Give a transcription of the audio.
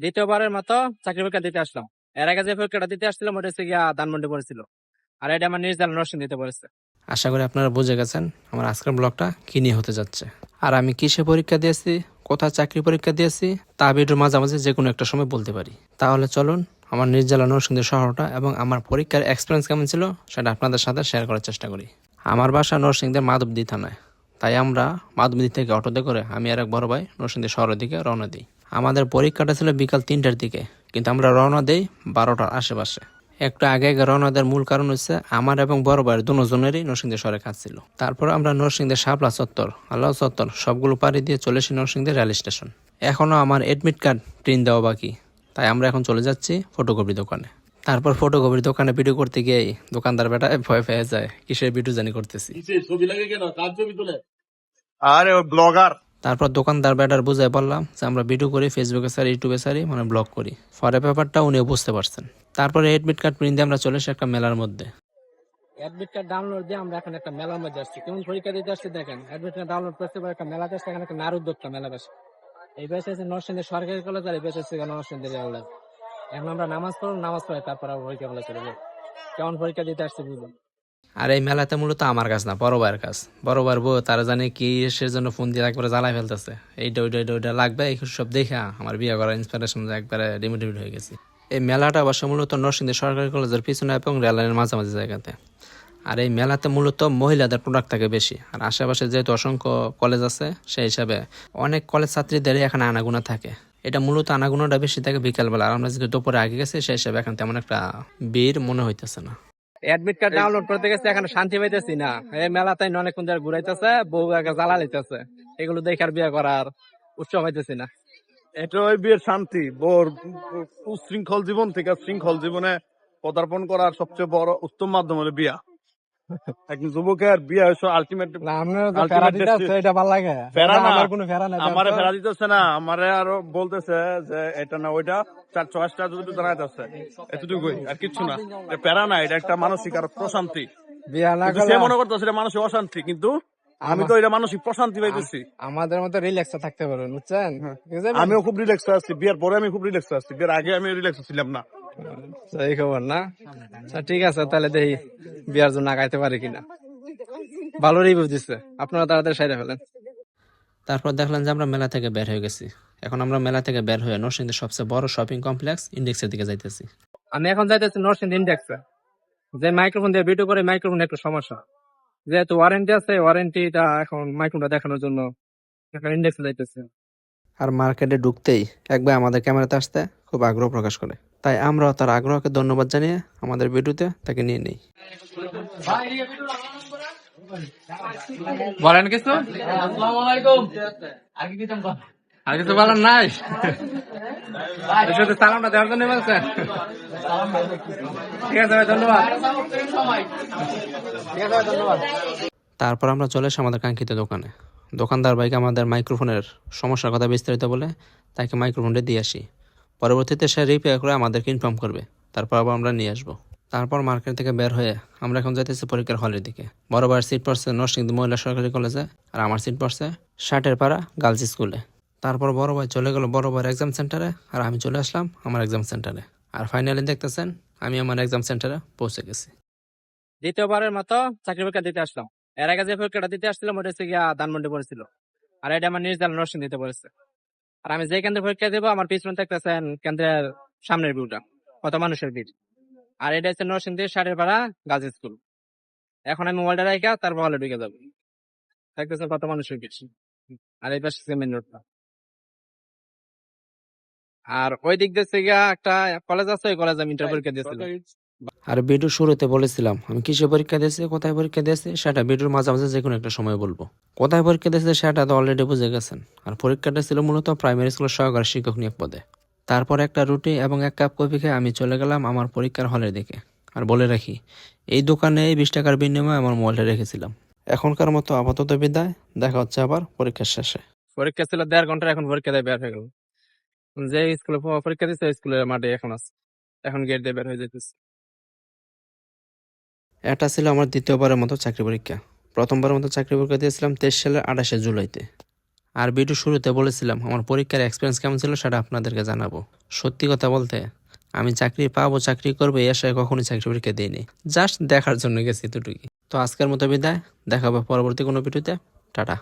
দ্বিতীয়বারের মতো চাকরি পরীক্ষা দিতে আসলাম। এর আগে যে পরীক্ষাটা দিতে আসছিলাম ওটা হচ্ছে গিয়া ধানমন্ডি পড়েছিল। আর এটা আমার নিজ জেলা নরসিং দিতে পড়েছে। আশা করি আপনারা বুঝে গেছেন আমার আজকের ব্লগটা কি নিয়ে হতে যাচ্ছে। আর আমি কিসে পরীক্ষা দিয়েছি, কোথায় চাকরি পরীক্ষা দিয়েছি, তা ভিডিওর মাঝামাঝি যে কোনো একটা সময় বলতে পারি। তাহলে চলুন আমার নিজ জেলা শহরটা এবং আমার পরীক্ষার এক্সপিরিয়েন্স কেমন ছিল সেটা আপনাদের সাথে শেয়ার করার চেষ্টা করি। আমার বাসা নরসিংদীর মাধবদী থানায়। তাই আমরা মাধবদী থেকে অটোতে করে আমি আর এক বড় ভাই নরসিংদী শহরের দিকে রওনা দিই। আমাদের পরীক্ষাটা ছিল বিকাল তিনটার দিকে কিন্তু আমরা রওনা দিই বারোটার আশেপাশে। একটু আগে আগে রওনা দেওয়ার মূল কারণ হচ্ছে আমার এবং বড় ভাইয়ের দুজনেরই নরসিংদী শহরে কাজ ছিল। তারপর আমরা নরসিংদী শাপলা চত্বর আল্লাহ চত্বর সবগুলো পাড়ি দিয়ে চলে এসি নরসিংদী রেল স্টেশন। এখনও আমার এডমিট কার্ড প্রিন্ট দেওয়া বাকি তাই আমরা এখন চলে যাচ্ছি ফটোকপি দোকানে। তারপর ফটোকপির দোকানে ভিডিও করতে গিয়ে দোকানদার বেটা ভয় পেয়ে যায় কিসের ভিডিও জানি করতেছি। ছবি লাগে কেন? কার ছবি তোলে? আরে ব্লগার তারপর দোকানদার ব্যাটার বুঝাই বললাম যে, আমরা ভিডিও করি ফেসবুকে সারি ইউটিউবে সারি মানে ব্লগ করি। পরে ব্যাপারটা উনিও বুঝতে পারছেন। তারপরে এডমিট কার্ড প্রিন্ট দিয়ে আমরা চলে এসে একটা মেলার মধ্যে। অ্যাডমিট কার্ড ডাউনলোড দিয়ে আমরা এখন একটা মেলার মধ্যে আসছি। কেমন পরীক্ষা দিতে আসছি দেখেন। অ্যাডমিট কার্ড ডাউনলোড করতে পারে একটা মেলাতে আসছে, এখানে একটা নার উদ্যোক্তা মেলা বেশি। এই বেশ আছে নরসিংদী সরকারি কলেজ আর এই বেশ আছে নরসিংদী কলেজ এখন আমরা নামাজ পড়ব, নামাজ পড়ে তারপর আবার পরীক্ষা চলে যাব। কেমন পরীক্ষা দিতে আসছি বুঝলাম আর এই মেলাতে মূলত আমার কাজ না, বড় ভাইয়ের কাজ। বড় ভাইয়ের বউ তারা জানে কি সে জন্য ফোন দিয়ে একবারে জ্বালাই ফেলতেছে। এইটা, ওইটা ওইটা ওইটা লাগবে, এই সব দেখে আমার বিয়ে করার ইন্সপিরেশন একবারে ডিমোটিভেট হয়ে গেছি। এই মেলাটা অবশ্য মূলত নরসিংদী সরকারি কলেজের পিছনে এবং রেলের মাঝামাঝি জায়গাতে। আর এই মেলাতে মূলত মহিলাদের প্রোডাক্ট থাকে বেশি। আর আশেপাশে যেহেতু অসংখ্য কলেজ আছে, সেই হিসাবে অনেক কলেজ ছাত্রীদেরই এখানে আনাগুনা থাকে। এটা মূলত আনাগুনাটা বেশি থাকে বিকালবেলা। আর আমরা যেহেতু দুপুরে আগে গেছি, সেই হিসাবে এখন তেমন একটা ভিড় মনে হইতেছে না। অ্যাডমিট কার্ড ডাউনলোড করতে গেছে এখন শান্তি পাইতেছি না। এই মেলাতে অনেকক্ষণ ধরে ঘুরাইতেছে বউ আগে জ্বালা লিতেছে এগুলো দেখে আর বিয়ে করার উৎসব হইতেছি না। এটা ওই বিয়ের শান্তি বোর উশৃঙ্খল জীবন থেকে শৃঙ্খল জীবনে পদার্পণ করার সবচেয়ে বড় উত্তম মাধ্যম হলো বিয়া। একজন যুবকের বিয়া হচ্ছে আলটিমেট না এটা ভালো লাগে। ফেরা না। আমার কোনো ফেরা আমারে ফেরা দিতেছে না। আমারে আরও বলতেছে যে এটা না ওইটা চার চয়েসটা যদি এতটুকুই আর কিচ্ছু না। প্যারা না এটা একটা মানসিক আর প্রশান্তি। বিয়া না সে মনে করতেছে এটা মানসিক অশান্তি কিন্তু আমি তো এটা মানসিক প্রশান্তি পাইতেছি। আমাদের মতো রিল্যাক্স থাকতে পারবেন বুঝছেন? আমিও খুব রিল্যাক্স আছি বিয়ের পরে আমি খুব রিল্যাক্স আছি। বিয়ের আগে আমি রিল্যাক্স ছিলাম না। এই খবর না? আচ্ছা, ঠিক আছে তাহলে দেখি। বিয়ার জন্য আগাইতে পারি কিনা? ভালো রিভিউ দিচ্ছে আপনারা তাড়াতাড়ি সাইডে ফেলেন। তারপর দেখলাম যে আমরা মেলা থেকে বের হয়ে গেছি। এখন আমরা মেলা থেকে বের হয়ে নরসিংদীর সবচেয়ে বড় শপিং কমপ্লেক্স ইন্ডেক্সের দিকে যাইতেছি। আমি এখন যাইতেছি নরসিংহ ইন্ডেক্সে যে মাইক্রোফোন দিয়ে ভিডিও করে মাইক্রোফোন একটু সমস্যা। যেহেতু ওয়ারেন্টি আছে ওয়ারেন্টিটা এখন মাইক্রোফোনটা দেখানোর জন্য এখন ইন্ডেক্সে যাইতেছে। আর মার্কেটে ঢুকতেই একবার আমাদের ক্যামেরাতে আসতে খুব আগ্রহ প্রকাশ করে। তাই আমরাও তার আগ্রহকে ধন্যবাদ জানিয়ে আমাদের ভিডিওতে তাকে নিয়ে নেই। বলেন কিছু? আর কিছু বলার নাই? শুধু সালামটা দেওয়ার জন্য বলছেন ঠিক আছে ভাই ধন্যবাদ। ঠিক আছে ভাই ধন্যবাদ তারপর আমরা চলে আসি আমাদের কাঙ্ক্ষিত দোকানে। দোকানদার ভাইকে আমাদের মাইক্রোফোনের সমস্যার কথা বিস্তারিত বলে তাকে মাইক্রোফোনটা দিয়ে আসি। পরবর্তীতে সে রিপেয়ার করে আমাদেরকে ইনফর্ম করবে। তারপর আবার আমরা নিয়ে আসব। তারপর মার্কেট থেকে বের হয়ে আমরা এখন যাইতেছি পরীক্ষার হলের দিকে। বড় ভাইয়ের সিট পড়ছে নরসিংদী মহিলা সরকারি কলেজে আর আমার সিট পড়ছে ষাটের পাড়া গার্লস স্কুলে তারপর বড় ভাই চলে গেল বড় ভাইয়ের এক্সাম সেন্টারে আর আমি চলে আসলাম আমার এক্সাম সেন্টারে আর ফাইনালি দেখতেছেন আমি আমার এক্সাম সেন্টারে পৌঁছে গেছি। দ্বিতীয়বারের মতো চাকরি পরীক্ষা দিতে আসলাম। এর আগে যে পরীক্ষাটা দিতে আসছিলাম, ওটা হচ্ছে গিয়া ধানমন্ডি পড়েছিল। আর এটা আমার নিজ জেলা নরসিং দিতে পড়েছে। আর আমি যে কেন্দ্রে পরীক্ষা দেবো, আমার পিছনে দেখতেছেন কেন্দ্রের সামনের ভিউটা কত মানুষের ভিড়। আর এটা হচ্ছে নরসিংদী ষাটের পাড়া গার্লস স্কুল। এখন আমি মোবাইলটা রেখা তারপর হলে ঢুকে যাব। দেখতেছেন কত মানুষের ভিড়। আর এই পাশে মেন রোডটা আর ওই দিক দিয়ে একটা কলেজ আছে, ওই কলেজে আমি ইন্টার পরীক্ষা দিয়েছিলাম আর ভিডিও শুরুতে বলেছিলাম, আমি কিসে পরীক্ষা দিয়েছি, কোথায় পরীক্ষা দিয়েছি? সেটা ভিডিওর মাঝামাঝি যে কোনো একটা সময় বলব। কোথায় পরীক্ষা দিয়েছে সেটা তো অলরেডি বুঝে গেছেন। আর পরীক্ষাটা ছিল মূলত প্রাইমারি স্কুলের সহকারী শিক্ষক নিয়োগ পদে। তারপর একটা রুটি এবং এক কাপ কফি খেয়ে আমি চলে গেলাম আমার পরীক্ষার হলের দিকে। আর বলে রাখি, এই দোকানে এই বিশ টাকার বিনিময়ে আমার মোবাইলটা রেখেছিলাম। এখনকার মতো আপাতত বিদায়, দেখা হচ্ছে আবার পরীক্ষার শেষে। পরীক্ষা ছিল দেড় ঘণ্টা, এখন পরীক্ষা দিয়ে বের হয়ে গেল। যে স্কুলে পরীক্ষা দিচ্ছে স্কুলের মাঠে এখন আছে। এখন গেট দিয়ে বের হয়ে যেতেছে এটা ছিল আমার দ্বিতীয়বারের মতো চাকরি পরীক্ষা। প্রথমবারের মতো চাকরি পরীক্ষা দিয়েছিলাম তেইশ সালের আঠাশে জুলাইতে। আর ভিডিও শুরুতে বলেছিলাম, আমার পরীক্ষার এক্সপিরিয়েন্স কেমন ছিল সেটা আপনাদেরকে জানাব। সত্যি কথা বলতে, আমি চাকরি পাবো, চাকরি করব, এই কখনোই চাকরি পরীক্ষা দিইনি। জাস্ট দেখার জন্য গেছি এতটুকুই। তো আজকের মতো বিদায় দেখাবো পরবর্তী কোনো ভিডিওতে টাটা।